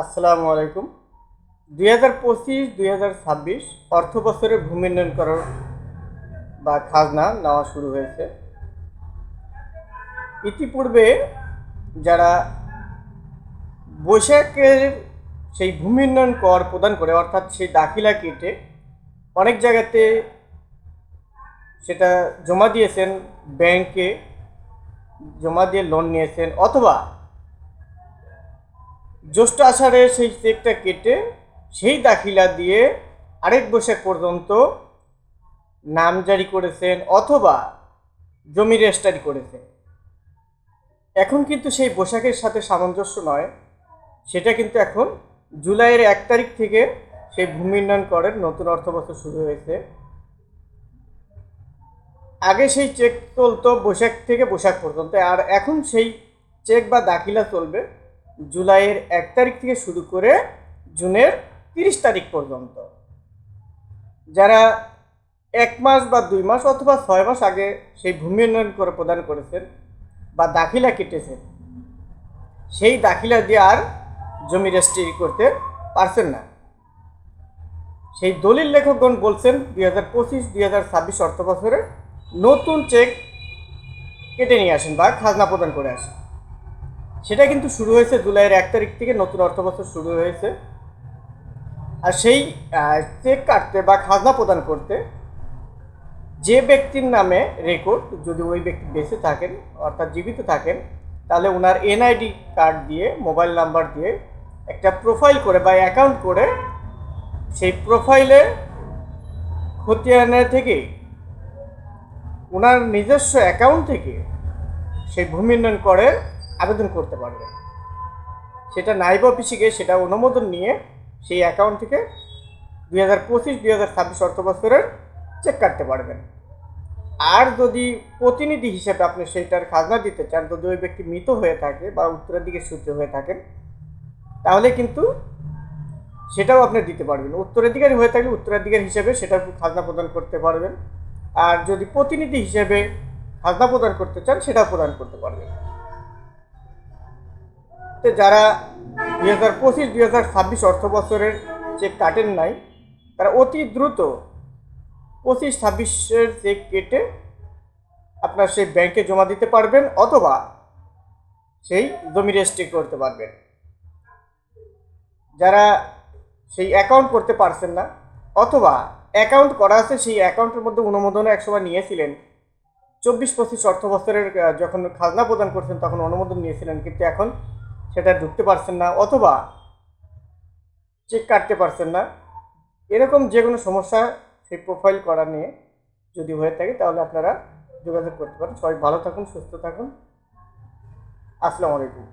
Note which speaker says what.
Speaker 1: আসসালামু আলাইকুম। দুই হাজার পঁচিশ, দুই হাজার ছাব্বিশ অর্থ বছরে ভূমি করার বা খাজনা নেওয়া শুরু হয়েছে। ইতিপূর্বে যারা বৈশাখের সেই ভূমি উন্নয়ন কর প্রদান করে, অর্থাৎ সেই দাখিলা কেটে অনেক জায়গাতে সেটা জমা দিয়েছেন, ব্যাংকে জমা দিয়ে লোন নিয়েছেন অথবা জ্যৈষ্ঠ আষাঢ়ে সেই চেকটা কেটে সেই দাখিলা দিয়ে আরেক বৈশাখ পর্যন্ত নাম জারি করেছেন অথবা জমি রেজিস্ট্রারি করেছেন। এখন কিন্তু সেই বৈশাখের সাথে সামঞ্জস্য নয়, সেটা কিন্তু এখন জুলাইয়ের এক তারিখ থেকে সেই ভূমি উন্নয়ন নতুন অর্থবছর শুরু হয়েছে। আগে সেই চেক চলতো বৈশাখ থেকে বৈশাখ পর্যন্ত, আর এখন সেই চেক বা দাখিলা চলবে। জুলাইয়ের এক তারিখ থেকে শুরু করে জুনের তিরিশ তারিখ পর্যন্ত। যারা এক মাস বা দুই মাস অথবা ছয় মাস আগে সেই ভূমি উন্নয়ন করে প্রদান করেছেন বা দাখিলা কেটেছেন, সেই দাখিলা দিয়ে আর জমি রেজিস্ট্রি করতে পারছেন না। সেই দলিল লেখকগণ বলছেন, দুই হাজার পঁচিশ, দুই হাজার ছাব্বিশ অর্থ বছরে নতুন চেক কেটে নিয়ে আসেন বা খাজনা প্রদান করে আসেন। সেটা কিন্তু শুরু হয়েছে জুলাইয়ের এক তারিখ থেকে নতুন অর্থবছর শুরু হয়েছে। আর সেই চেক কাটতে বা খাজনা প্রদান করতে যে ব্যক্তির নামে রেকর্ড যদি ওই ব্যক্তি বেঁচে থাকেন, অর্থাৎ জীবিত থাকেন, তাহলে ওনার এনআইডি কার্ড দিয়ে মোবাইল নাম্বার দিয়ে একটা প্রোফাইল করে বা অ্যাকাউন্ট করে সেই প্রোফাইলে খতিয়ানের থেকে ওনার নিজস্ব অ্যাকাউন্ট থেকে সেই ভূমি উন্নয়ন করে আবেদন করতে পারবেন সেটা নাইব অফিসে গিয়ে সেটা অনুমোদন নিয়ে সেই অ্যাকাউন্ট থেকে দুই হাজার পঁচিশ, দুই হাজার ছাব্বিশ অর্থ বছরের চেক কাটতে পারবেন। আর যদি প্রতিনিধি হিসেবে আপনি সেইটার খাজনা দিতে চান, যদি ওই ব্যক্তি মৃত হয়ে থাকে বা উত্তরের দিকে সূত্র হয়ে থাকেন, তাহলে কিন্তু সেটাও আপনি দিতে পারবেন। উত্তরাধিকারী হয়ে থাকলে উত্তরাধিকার হিসেবে সেটা খাজনা প্রদান করতে পারবেন। আর যদি প্রতিনিধি হিসেবে খাজনা প্রদান করতে চান, সেটাও প্রদান করতে পারবেন। তো যারা দুই হাজার পঁচিশ দুই হাজার ছাব্বিশ অর্থ বছরের চেক কাটেন নাই তারা অতি দ্রুত পঁচিশ, ছাব্বিশের চেক কেটে আপনার সেই ব্যাংকে জমা দিতে পারবেন অথবা সেই জমি রেজিস্ট্রি করতে পারবেন। যারা সেই অ্যাকাউন্ট করতে পারছেন না অথবা অ্যাকাউন্ট করা আছে, সেই অ্যাকাউন্টের মধ্যে অনুমোদনও একসময় নিয়েছিলেন। চব্বিশ, পঁচিশ অর্থ বছরের যখন খাজনা প্রদান করছেন তখন অনুমোদন নিয়েছিলেন, কিন্তু এখন সেটা ঢুকতে পারছেন না অথবা চেক কাটতে পারছেন না। এরকম যে কোনো সমস্যা সেই প্রোফাইল করা নিয়ে যদি হয়ে থাকে তাহলে আপনারা যোগাযোগ করতে পারেন। সবাই ভালো থাকুন, সুস্থ থাকুন। আসসালামু আলাইকুম।